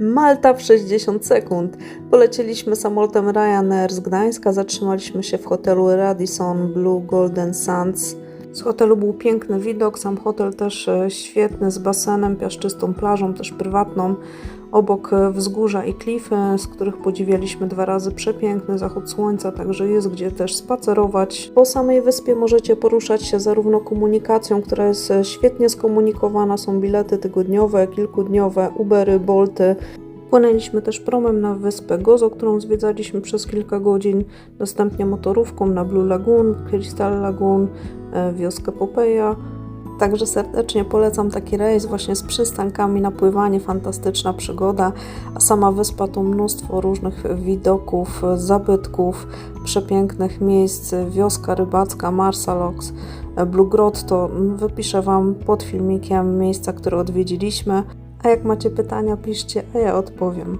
Malta w 60 sekund. Polecieliśmy samolotem Ryanair z Gdańska, zatrzymaliśmy się w hotelu Radisson Blue Golden Sands. Z hotelu był piękny widok, sam hotel też e, świetny, z basenem, piaszczystą plażą, też prywatną. Obok e, wzgórza i klify, z których podziwialiśmy dwa razy przepiękny zachód słońca, także jest gdzie też spacerować. Po samej wyspie możecie poruszać się zarówno komunikacją, która jest e, świetnie skomunikowana, są bilety tygodniowe, kilkudniowe, Ubery, Bolty. Płynęliśmy też promem na wyspę Gozo, którą zwiedzaliśmy przez kilka godzin, następnie motorówką na Blue Lagoon, Crystal Lagoon, wioskę Popeja. Także serdecznie polecam taki rejs właśnie z przystankami na pływanie, fantastyczna przygoda, a sama wyspa to mnóstwo różnych widoków, zabytków, przepięknych miejsc, wioska rybacka, Marsalox, Blue Grotto, wypiszę Wam pod filmikiem miejsca, które odwiedziliśmy, a jak macie pytania piszcie, a ja odpowiem.